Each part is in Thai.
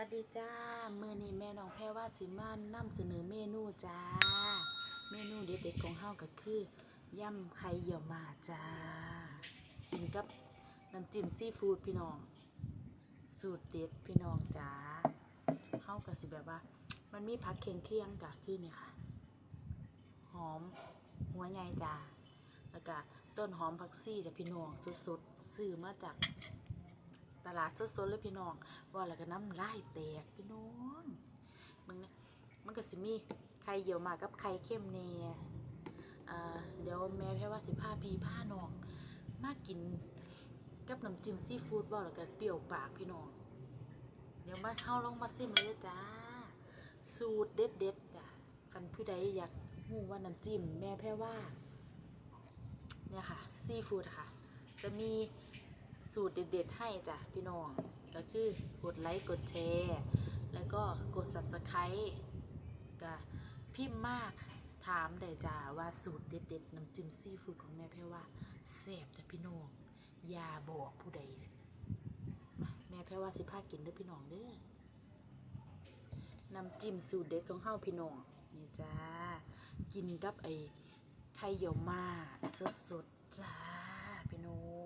วัสดีจ้า มือนี้แม่น้องแพรว่าสิมานนำเสนอเมนูจ้า เมนูเด็ดๆของเฮาก็คือย่ำไข่เหี่ยวหมาจ้า กินกับน้ำจิ้มซีฟู้ดพี่น้อง สูตรเด็ดพี่น้องจ้าเฮาก็สิแบบว่า มันมีผักเคียงเคียงๆกะคือนี่ค่ะ หอมหัวใหญ่จ้า แล้วก็ต้นหอมผักซี่จากพี่น้องสดๆซื้อมาจาก ตลาดสดๆเลยพี่น้องว่าแล้วก็น้ำลายแตกพี่น้องมันเนี่ยมันก็สิมีไข่เหี่ยวมากับไข่เข้มเน่อ่าเดี๋ยวแม่แพ่ว่าสิผ้าพีผ้าน้องมากินกับน้ำจิ้มซีฟู้ดว่าแล้วก็เปรี้ยวปากพี่น้อง เดี๋ยวมาเข้าลองมาซิมเลยจ้า สูตรเด็ดๆจ้ะคันผู้ใดอยากรู้ว่าน้ำจิ้มแม่แพ่ว่า เนี่ยค่ะซีฟู้ดค่ะ จะมี สูตรเด็ด ๆ ให้จ้ะพี่น้อง ก็คือกดไลค์กดแชร์แล้วก็กด subscribe ก็พิมพ์มากถามได้จ้าว่าสูตรเด็ดๆน้ำจิ้มซีฟู้ดของแม่แพ่ว่าแซ่บจ้ะพี่น้องอย่าบอกผู้ใดมาแม่แพ่ว่าสิพากินเด้อพี่น้องเด้อน้ำจิ้มสูตรเด็ดของเฮาพี่น้องนี่จ้ากินกับไอ้ไข่เหี่ยวมาสดๆจ้าพี่น้อง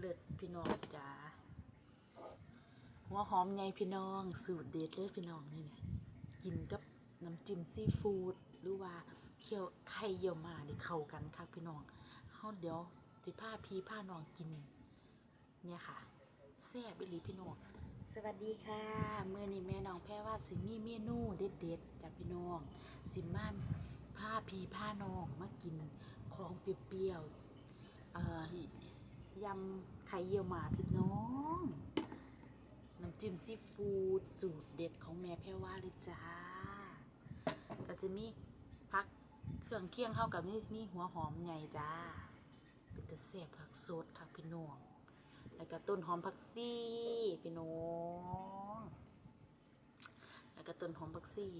เลิศพี่น้องจ้าหัวหอมใหญ่พี่น้อง สูตรเด็ดเลยพี่น้องนี่เนี่ยกินกับน้ำจิ้มซีฟู้ดหรือว่าเคี่ยวไข่เหี่ยวมานี่เข้ากันคักพี่น้องเฮาเดี๋ยวสิพาพี่พาน้องกิน เนี่ยค่ะแซ่บอีหลีพี่น้องสวัสดีค่ะเมื้อนี้แม่น้องแพ้ว่าสิมีเมนูเด็ดๆจากพี่น้อง สิมาผ้าพีผ้าน้องมากินของเปรี้ยวๆเอ่อ ยำไข่เยี่ยวหมาพี่น้อง น้ำจิ้มซีฟู้ดสูตรเด็ดของแม่แพรว่าเลยจ้า ก็จะมีพักเครื่องเคียงเข้ากับนี่มีหัวหอมใหญ่จ้า เป็นจะแซ่บผักสดค่ะพี่น้อง แล้วก็ต้นหอมผักซี่พี่น้อง แล้วก็ต้นหอมผักซี่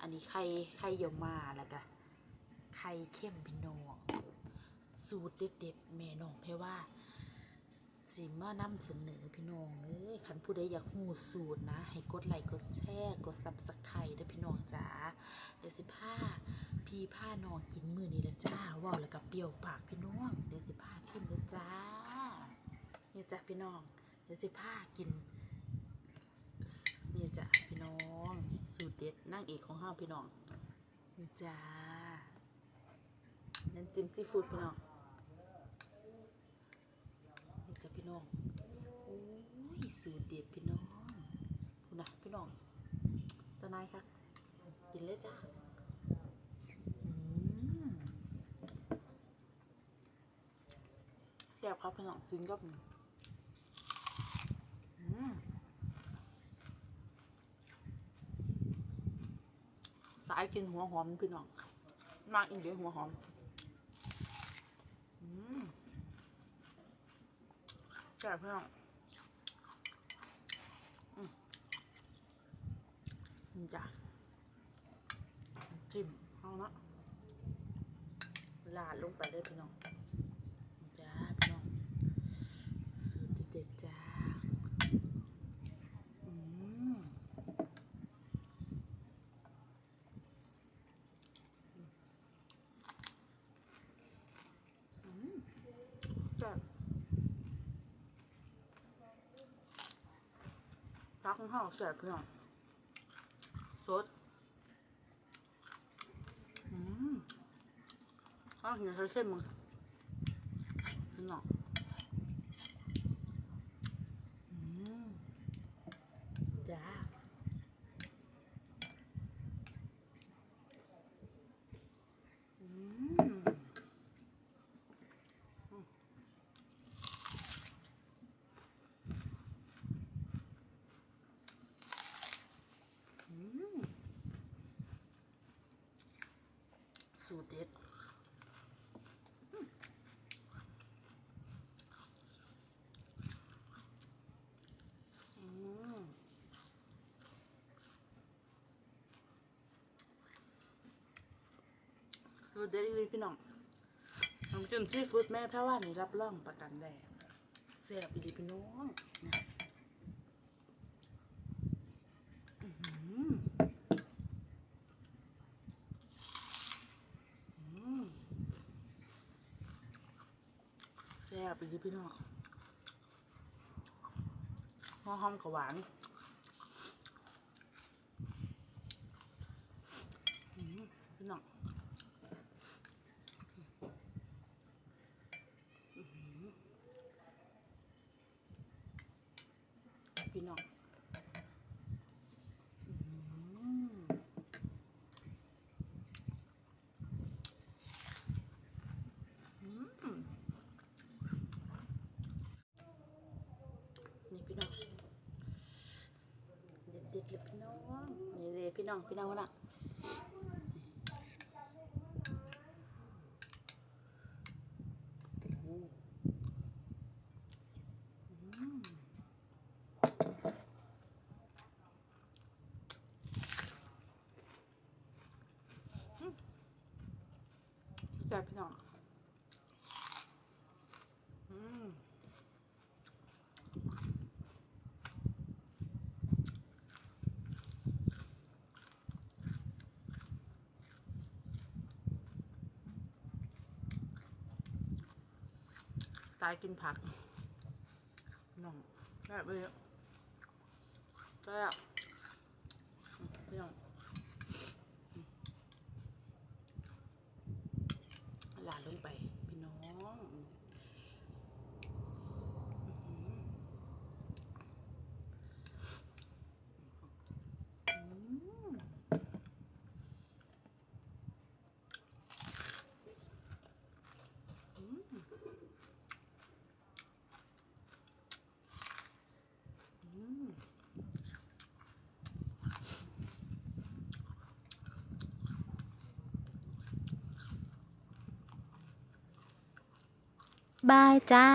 อันนี้ไข่ไข่เยี่ยวมาแล้วก็ไข่เข้มพี่น้อง สูตรเด็ดๆแม่น้องเพว่าสิมานำเสนอพี่น้องเอ้ยคันผู้ใดอยากหูสูตรนะ ให้กดไลค์กดแชร์กดซับสไครต์ด้วยพี่น้องจ๋าเดี๋ยวสิผ้าพี่ผ้านองกินมือนี้ละจ้าว้าวแล้วก็เปรี้ยวปากพี่น้องเดี๋ยวสิผ้าชิมเลยจ้าเนี่ยจ้ะพี่น้องเดี๋ยวสิผ้ากินเนี่ยจ้ะพี่น้อง สูตรเด็ดนั่งเอกของห้าพี่น้องนี่จ้าน้ำจิ้มซีฟู้ดพี่น้องนี่จ้ะ พี่น้องโอ้ยสูตรเด็ดพี่น้องคุณนะพี่น้องตานายครับกินเลยจ้าแซ่บครับพี่น้องกินกับอืมสายกินหัวหอมพี่น้องมากอีกเดียวหัวหอม อืม แซ่บพี่น้องอืมนี่จ้ะจิ้มเอาเนาะลาดลงไปเลยพี่น้องนี่จ้าพี่น้องสูตรเด็ดๆจ้า อืม จ้ะ รักของเขาแสบเพื่อนสดอืมอ้าวอย่าใช้เข้มมึงนี่หนอมจ้า อืม สูตรเด็ดสูตรเด็ดเลยพี่น้องน้ำจิ้มซีฟู้ดแม่พระว่านี่รับรองประกันได้เสียบอีหลีพี่น้องนะ บอีพี่น้องหอมหอมกับหวานพี่น้องพี่น้องอื้อหือ นี่พี่น้อง เด็ดๆเลยพี่น้อง น้องพี่น้องนะโอ้อืมอืมสุดยอดพี่น้อง อืม สายกินผักน้องได้ไปเยอะได้อะพี่น้องหลานลงไป พี่น้องอื้อหืออืม อืม บายจ้า